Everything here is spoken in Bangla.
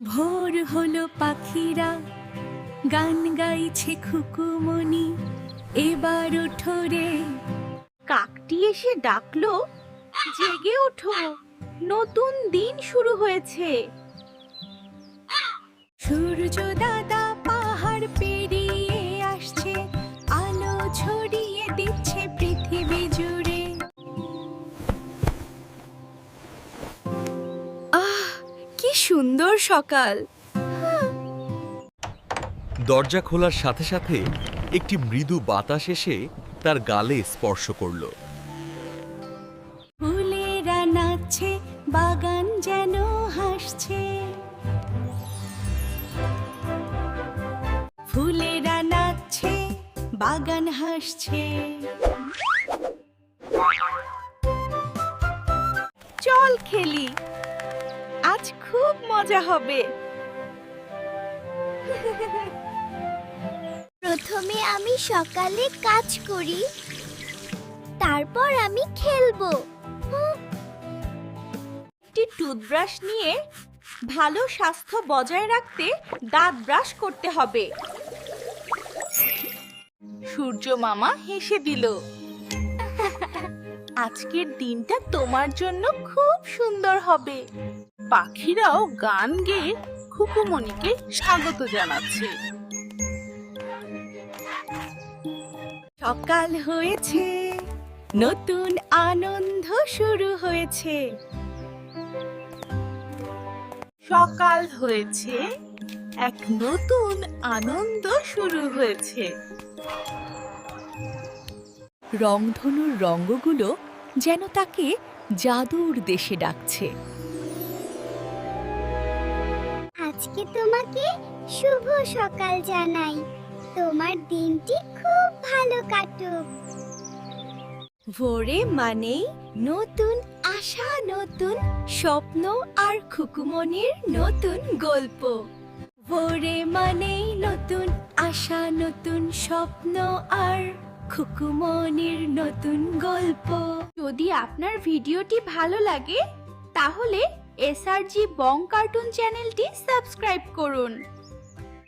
ভোর হলো পাখিরা গান গাইছে খুকুমনি এবার ওঠো রে। কাকটি এসে ডাকলো জেগে ওঠো নতুন দিন শুরু হয়েছে। সূর্য দাদা পাহাড় পেরিয়ে সুন্দর সকাল। দরজা খোলার সাথে সাথে একটি মৃদু বাতাস এসে তার গালে স্পর্শ করল। ফুলেরা নাচছে বাগান যেন হাসছে। ফুলেরা নাচছে বাগান হাসছে। চল খেলি। খুব মজা হবে। প্রথমে আমি সকালে কাজ করি তারপর আমি খেলব। একটি টুথব্রাশ নিয়ে ভালো স্বাস্থ্য বজায় রাখতে দাঁত ব্রাশ করতে হবে। সূর্য মামা হেসে দিল। আজকের দিনটা তোমার জন্য খুব সুন্দর হবে। পাখিরাও গান গেয়ে খুকুমণিকে স্বাগত জানাচ্ছে। সকাল হয়েছে নতুন আনন্দ শুরু হয়েছে। সকাল হয়েছে এক নতুন আনন্দ শুরু হয়েছে। রংধনুর রঙ্গগুলো যেন তাকে জাদুর দেশে ডাকছে। আজকে তোমাকে শুভ সকাল জানাই। তোমার দিনটি খুব ভালো কাটুক। ভোরে মানেই নতুন আশা নতুন স্বপ্ন আর খুকুমনির নতুন গল্প। ভোরে মানেই নতুন আশা নতুন স্বপ্ন আর খুকুমনির নতুন গল্প। যদি আপনার ভিডিওটি ভালো লাগে তাহলে এসআরজি বং কার্টুন চ্যানেলটি সাবস্ক্রাইব করুন।